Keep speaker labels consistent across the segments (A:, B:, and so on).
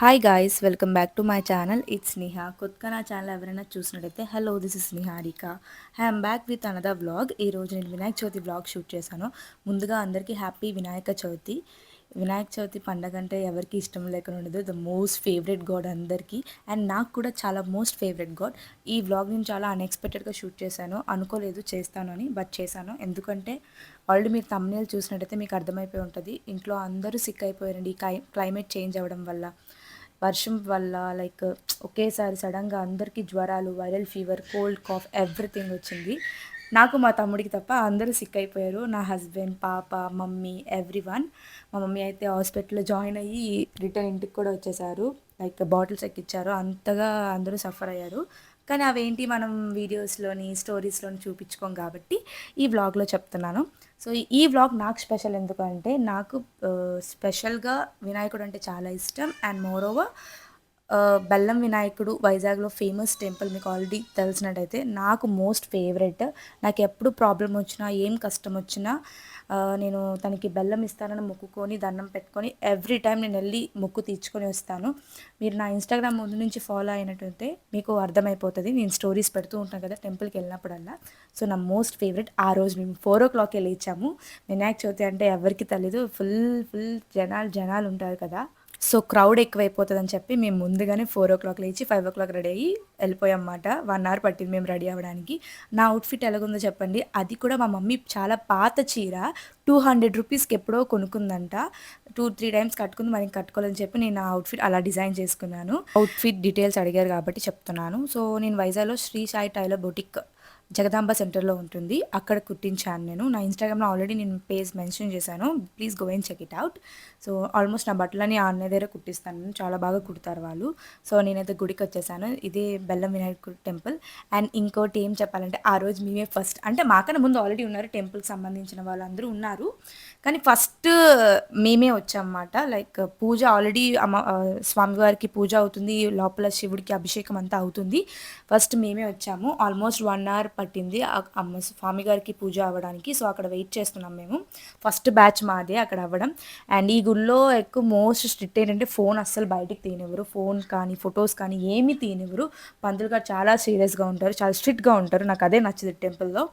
A: Hi guys welcome back to my channel it's Sneha కొత్తగా నా channel ఎవరైనా చూసినట్టయితే hello this is Sneharika I'm back with another vlog ఈరోజు నేను Vinayaka Chavithi vlog shoot చేశాను. ముందుగా అందరికీ హ్యాపీ వినాయక చవితి. వినాయక చవితి పండగ అంటే ఎవరికి ఇష్టం లేకుండా ఉండదు. ద మోస్ట్ ఫేవరెట్ గాడ్ అందరికీ. అండ్ నాకు కూడా చాలా మోస్ట్ ఫేవరెట్ గాడ్ ఈ వ్లాగ్ నేను చాలా అన్ఎక్స్పెక్టెడ్గా షూట్ చేశాను. అనుకోలేదు చేస్తాను అని బట్ చేశాను. ఎందుకంటే ఆల్రెడీ మీరు తమ్నేలు చూసినట్టయితే మీకు అర్థమైపోయి ఉంటుంది. ఇంట్లో అందరూ సిక్ అయిపోయారండి. ఈ క్లైమేట్ చేంజ్ అవ్వడం వల్ల. వర్షం వల్ల లైక్ ఒకేసారి సడన్గా అందరికీ జ్వరాలు viral fever cold cough everything వచ్చింది. నాకు మా తమ్ముడికి తప్ప అందరూ సిక్ అయిపోయారు. నా హస్బెండ్ పాప మమ్మీ ఎవ్రీ వన్ మా మమ్మీ అయితే హాస్పిటల్లో జాయిన్ అయ్యి రిటర్న్ ఇంటికి కూడా వచ్చేసారు. లైక్ బాటిల్స్ ఎక్కిచ్చారు. అంతగా అందరూ సఫర్ అయ్యారు. కానీ అవేంటి మనం వీడియోస్లోని స్టోరీస్లోని చూపించుకోం కాబట్టి ఈ వ్లాగ్లో చెప్తున్నాను. సో ఈ వ్లాగ్ నాకు స్పెషల్ ఎందుకంటే నాకు స్పెషల్గా వినాయకుడు అంటే చాలా ఇష్టం. అండ్ మోర్ ఓవర్ బెల్లం వినాయకుడు వైజాగ్లో ఫేమస్ టెంపుల్ మీకు ఆల్రెడీ తెలిసినట్టయితే నాకు మోస్ట్ ఫేవరెట్. నాకు ఎప్పుడు ప్రాబ్లం వచ్చినా ఏం కష్టం వచ్చినా నేను తనకి బెల్లం ఇస్తానని మొక్కుకొని దండం పెట్టుకొని ఎవ్రీ టైం నేను వెళ్ళి మొక్కు తీర్చుకొని వస్తాను. మీరు నా ఇన్స్టాగ్రామ్ ముందు నుంచి ఫాలో అయినట్టయితే మీకు అర్థమైపోతుంది. నేను స్టోరీస్ పెడుతూ ఉంటాను కదా టెంపుల్కి వెళ్ళినప్పుడల్లా. సో నా మోస్ట్ ఫేవరెట్ ఆ రోజు మేము ఫోర్ ఓ క్లాక్కి వెళ్ళి ఇచ్చాము వినాయక చవితి అంటే ఎవరికి తెలీదు. ఫుల్ ఫుల్ జనాలు జనాలు ఉంటారు కదా. సో క్రౌడ్ ఎక్కువైపోతుందని చెప్పి మేము ముందుగానే ఫోర్ ఓ క్లాక్ లేచి ఫైవ్ ఓ క్లాక్ రెడీ అయ్యి వెళ్ళిపోయామన్నమాట. వన్ అవర్ పట్టింది మేము రెడీ అవ్వడానికి. నా అవుట్ఫిట్ ఎలాగుందో చెప్పండి. అది కూడా మా మమ్మీ చాలా పాత చీర. టూ హండ్రెడ్ రూపీస్కి ఎప్పుడో కొనుక్కుందంట. టూ త్రీ టైమ్స్ కట్టుకుంది మరి కట్టుకోవాలని చెప్పి నేను ఆ అవుట్ఫిట్ అలా డిజైన్ చేసుకున్నాను. అవుట్ఫిట్ డీటెయిల్స్ అడిగారు కాబట్టి చెప్తున్నాను. సో నేను వైజాగ్లో శ్రీ సాయి టైలర్ బొటిక్ జగదాంబ సెంటర్లో ఉంటుంది. అక్కడ కుట్టించాను నేను. నా ఇన్స్టాగ్రామ్లో ఆల్రెడీ నేను పేజ్ మెన్షన్ చేశాను. Please go and check it out so almost నా బట్టలని ఆ అన్నయ్య దగ్గర కుట్టిస్తాను. చాలా బాగా కుడతారు వాళ్ళు. సో నేనైతే గుడికి వచ్చేసాను. ఇదే బెల్లం వినాయకుడు టెంపుల్. అండ్ ఇంకోటి ఏం చెప్పాలంటే ఆ రోజు మేమే ఫస్ట్ అంటే మాకన్నా ముందు ఆల్రెడీ ఉన్నారు టెంపుల్కి సంబంధించిన వాళ్ళందరూ ఉన్నారు. కానీ ఫస్ట్ మేమే వచ్చామన్నమాట. లైక్ పూజ ఆల్రెడీ అమ్మ స్వామివారికి పూజ అవుతుంది. లోపల శివుడికి అభిషేకం అంతా అవుతుంది. ఫస్ట్ మేమే వచ్చాము. ఆల్మోస్ట్ వన్ అవర్ పట్టింది. అమ్మ స్వామి గారికి పూజ అవ్వడానికి. సో అక్కడ వెయిట్ చేస్తున్నాం మేము. ఫస్ట్ బ్యాచ్ మాదే అక్కడ అవ్వడం. అండ్ ఈ గుళ్ళో ఎక్కువ మోస్ట్ స్ట్రిక్ట్ ఏంటంటే ఫోన్ అస్సలు బయటికి తీయనివ్వరు ఫోన్ కానీ ఫొటోస్ కానీ ఏమీ తీయనివ్వరు పంతులు గారు చాలా సీరియస్గా ఉంటారు. చాలా స్ట్రిక్ట్గా ఉంటారు. నాకు అదే నచ్చింది టెంపుల్లో.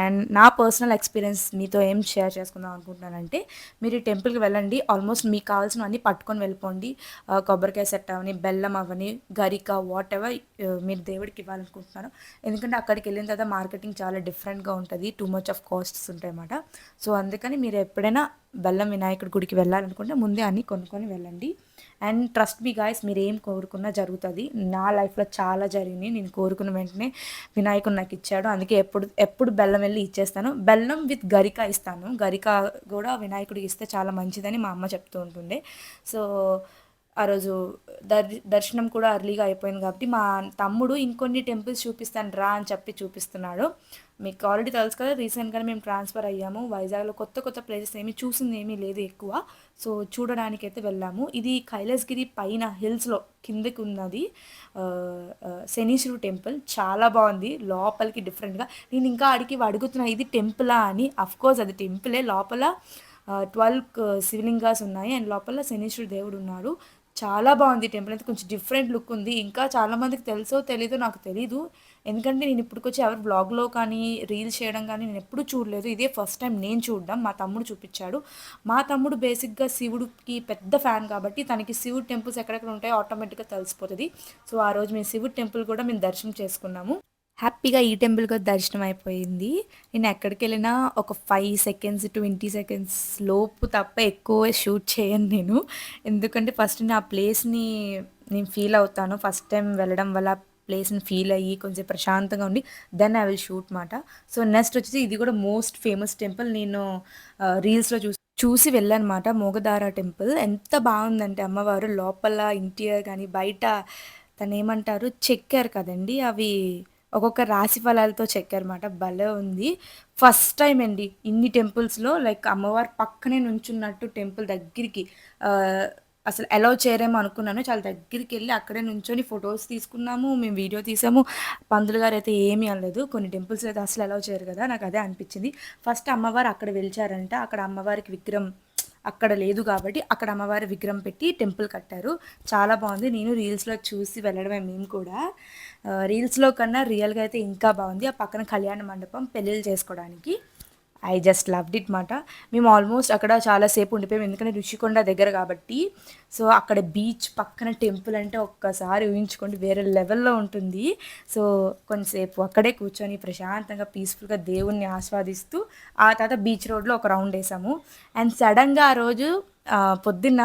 A: అండ్ నా పర్సనల్ ఎక్స్పీరియన్స్ మీతో ఏం షేర్ చేసుకుందాం అనుకుంటున్నానంటే మీరు ఈ టెంపుల్కి వెళ్ళండి. ఆల్మోస్ట్ మీకు కావాల్సినవన్నీ పట్టుకొని వెళ్ళిపోండి. కొబ్బరికాయ సెట్ అవని బెల్లం అవని గరిక వాట్ ఎవర్ మీరు దేవుడికి ఇవ్వాలనుకుంటున్నారు. ఎందుకంటే అక్కడికి వెళ్ళిన తర్వాత మార్కెటింగ్ చాలా డిఫరెంట్గా ఉంటుంది. టూ మచ్ ఆఫ్ కాస్ట్స్ ఉంటాయన్నమాట. సో అందుకని మీరు ఎప్పుడైనా బెల్లం వినాయకుడి గుడికి వెళ్ళాలనుకుంటే ముందే అన్నీ కొనుక్కొని వెళ్ళండి. అండ్ ట్రస్ట్ మీ గాయస్ మీరు ఏం కోరుకున్నా జరుగుతుంది. నా లైఫ్లో చాలా జరిగింది నేను కోరుకున్న వెంటనే వినాయకుడు నాకు ఇచ్చాడు. అందుకే ఎప్పుడు ఎప్పుడు బెల్లం వెళ్ళి ఇచ్చేస్తాను. బెల్లం విత్ గరిక ఇస్తాను. గరిక కూడా వినాయకుడికి ఇస్తే చాలా మంచిదని మా అమ్మ చెప్తూ ఉంటుండే. సో ఆ రోజు దర్ దర్శనం కూడా అర్లీగా అయిపోయింది కాబట్టి మా తమ్ముడు ఇంకొన్ని టెంపుల్స్ చూపిస్తాను రా అని చెప్పి చూపిస్తున్నాడు. మీకు ఆల్రెడీ తెలుసు కదా రీసెంట్గా మేము ట్రాన్స్ఫర్ అయ్యాము. వైజాగ్లో కొత్త కొత్త ప్లేసెస్ ఏమి చూసింది ఏమీ లేదు ఎక్కువ. సో చూడడానికి అయితే వెళ్ళాము. ఇది కైలాసగిరి పైన హిల్స్లో కిందకి ఉన్నది శనీశ్వరు టెంపుల్ చాలా బాగుంది. లోపలికి డిఫరెంట్గా నేను ఇంకా అడిగి అడుగుతున్నా ఇది టెంపులా అని? అఫ్కోర్స్ అది టెంపులే లోపల ట్వెల్వ్ శివలింగాస్ ఉన్నాయి. అండ్ లోపల శనీశ్వరుడు దేవుడు ఉన్నాడు చాలా బాగుంది టెంపుల్ అయితే. కొంచెం డిఫరెంట్ లుక్ ఉంది. ఇంకా చాలామందికి తెలుసో తెలీదో నాకు తెలీదు. ఎందుకంటే నేను ఇప్పటికొచ్చి ఎవరు బ్లాగ్లో కానీ రీల్స్ చేయడం కానీ నేను ఎప్పుడు చూడలేదు. ఇదే ఫస్ట్ టైం నేను చూడడం. మా తమ్ముడు చూపించాడు. మా తమ్ముడు బేసిక్గా శివుడికి పెద్ద ఫ్యాన్ కాబట్టి తనకి శివుడు టెంపుల్స్ ఎక్కడెక్కడ ఉంటాయో ఆటోమేటిక్గా తెలిసిపోతుంది. సో ఆ రోజు మేము శివుడు టెంపుల్ కూడా మేము దర్శనం చేసుకున్నాము. హ్యాపీగా ఈ టెంపుల్కి దర్శనం అయిపోయింది. నేను ఎక్కడికి వెళ్ళినా ఒక ఫైవ్ సెకండ్స్ ట్వంటీ సెకండ్స్ లోపు తప్ప ఎక్కువ షూట్ చేయను నేను. ఎందుకంటే ఫస్ట్ నేను ఆ ప్లేస్ని నేను ఫీల్ అవుతాను. ఫస్ట్ టైం వెళ్ళడం వల్ల ప్లేస్ని ఫీల్ అయ్యి కొంచెం ప్రశాంతంగా ఉండి దెన్ ఐ విల్ షూట్ మాట. సో నెక్స్ట్ వచ్చేసి ఇది కూడా మోస్ట్ ఫేమస్ టెంపుల్ నేను రీల్స్లో చూసి చూసి వెళ్ళనమాట మోగదార టెంపుల్. ఎంత బాగుందంటే అమ్మవారు లోపల ఇంటీరియర్ కానీ బయట తను ఏమంటారు చెక్కారు కదండి. అవి ఒక్కొక్క రాశి ఫలాలతో చెక్కారన్నమాట. భలే ఉంది. ఫస్ట్ టైం అండి ఇన్ని టెంపుల్స్లో లైక్ అమ్మవారు పక్కనే నుంచున్నట్టు టెంపుల్ దగ్గరికి అసలు అలౌ చేయరేమో అనుకున్నాను. చాలా దగ్గరికి వెళ్ళి అక్కడే నుంచొని ఫొటోస్ తీసుకున్నాము మేము వీడియో తీసాము. పందులు గారు అయితే ఏమీ అనలేదు. కొన్ని టెంపుల్స్ అయితే అసలు అలౌ చేయరు కదా నాకు అదే అనిపించింది. ఫస్ట్ అమ్మవారు అక్కడ వెలిచారంట. అక్కడ అమ్మవారికి విగ్రహం అక్కడ లేదు కాబట్టి అక్కడ అమ్మవారి విగ్రహం పెట్టి టెంపుల్ కట్టారు. చాలా బాగుంది. నేను రీల్స్లో చూసి వెళ్ళడమే మేము కూడా. రీల్స్లో కన్నా రియల్గా అయితే ఇంకా బాగుంది. ఆ పక్కన కళ్యాణ మండపం పెళ్ళిళ్ళు చేసుకోవడానికి. ఐ జస్ట్ లవ్డ్ ఇట్ మాట. మేము ఆల్మోస్ట్ అక్కడ చాలాసేపు ఉండిపోయాం. ఎందుకంటే రుషికొండ దగ్గర కాబట్టి. సో అక్కడ బీచ్ పక్కన టెంపుల్ అంటే ఒక్కసారి ఊహించుకోండి వేరే లెవెల్లో ఉంటుంది. సో కొంతసేపు అక్కడే కూర్చొని ప్రశాంతంగా పీస్ఫుల్గా దేవుణ్ణి ఆస్వాదిస్తూ ఆ తర్వాత బీచ్ రోడ్లో ఒక రౌండ్ వేసాము. అండ్ సడన్గా ఆ రోజు పొద్దున్న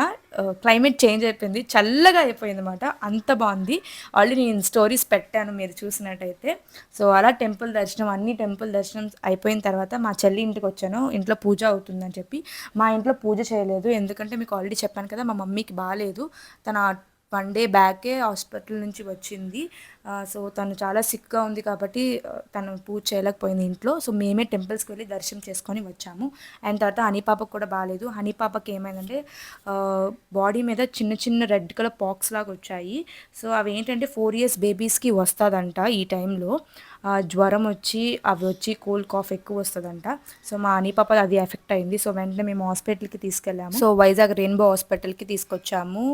A: క్లైమేట్ చేంజ్ అయిపోయింది చల్లగా అయిపోయింది అనమాట అంత బాగుంది. ఆల్రెడీ నేను స్టోరీస్ పెట్టాను మీరు చూసినట్టయితే. సో అలా టెంపుల్ దర్శనం అన్ని టెంపుల్ దర్శనం అయిపోయిన తర్వాత మా చెల్లి ఇంటికి వచ్చాను. ఇంట్లో పూజ అవుతుందని చెప్పి. మా ఇంట్లో పూజ చేయలేదు. ఎందుకంటే మీకు ఆల్రెడీ చెప్పాను కదా మా మమ్మీకి బాగాలేదు తన వన్ డే బ్యాకే హాస్పిటల్ నుంచి వచ్చింది. సో తను చాలా సిక్గా ఉంది కాబట్టి తను పూజ చేయలేకపోయింది ఇంట్లో. సో మేమే టెంపుల్స్కి వెళ్ళి దర్శనం చేసుకొని వచ్చాము. అండ్ తర్వాత హనీపాపకు కూడా బాగాలేదు. హనీపాపకి ఏమైందంటే బాడీ మీద చిన్న చిన్న రెడ్ కలర్ పాక్స్ లాగా వచ్చాయి. సో అవి ఏంటంటే ఫోర్ ఇయర్స్ బేబీస్కి వస్తుందంట ఈ టైంలో. జ్వరం వచ్చి అవి వచ్చి కోల్డ్ కాఫ్ ఎక్కువ వస్తుందంట. సో మా హనీ పాప అది ఎఫెక్ట్ అయింది. సో వెంటనే మేము హాస్పిటల్కి తీసుకెళ్ళాము. సో వైజాగ్ రెయిన్బో హాస్పిటల్కి తీసుకొచ్చాము.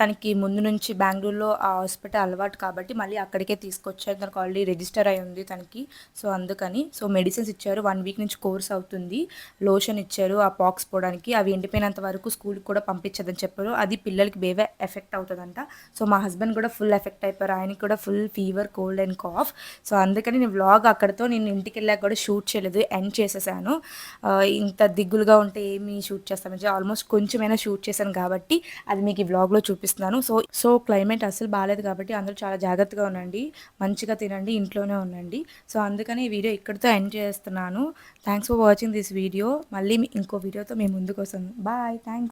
A: తనకి ముందు నుంచి బెంగళూరులో ఆ హాస్పిటల్ అలవాటు కాబట్టి మళ్ళీ అక్కడికే తీసుకొచ్చారు. తనకు ఆల్రెడీ రిజిస్టర్ అయి ఉంది తనకి. సో అందుకని సో మెడిసిన్స్ ఇచ్చారు. వన్ వీక్ నుంచి కోర్స్ అవుతుంది. లోషన్ ఇచ్చారు ఆ పాక్స్ పోవడానికి. అవి ఎండిపోయినంత వరకు స్కూల్కి కూడా పంపించదని చెప్పారు. అది పిల్లలకి బేవే ఎఫెక్ట్ అవుతుందంట. సో మా హస్బెండ్ కూడా ఫుల్ ఎఫెక్ట్ అయిపోయారు. ఆయనకి కూడా full fever cold and cough so అందుకని నేను వ్లాగ్ అక్కడతో నేను ఇంటికి వెళ్ళాక కూడా షూట్ చేయలేదు ఎండ్ చేసేసాను. ఇంత దిగులుగా ఉంటే ఏమి షూట్ చేస్తామని ఆల్మోస్ట్ కొంచెమైనా షూట్ చేశాను కాబట్టి అది మీకు ఈ వ్లాగ్లో చూపిస్తున్నాను. సో సో క్లైమేట్ అసలు బాగాలేదు కాబట్టి అందరూ చాలా జాగ్రత్తగా ఉండండి మంచిగా తినండి ఇంట్లోనే ఉండండి. సో అందుకని ఈ వీడియో ఇక్కడితో ఎండ్ చేస్తున్నాను. Thanks for watching this video మళ్ళీ ఇంకో వీడియోతో మేము ముందుకు వస్తాను. Bye thanks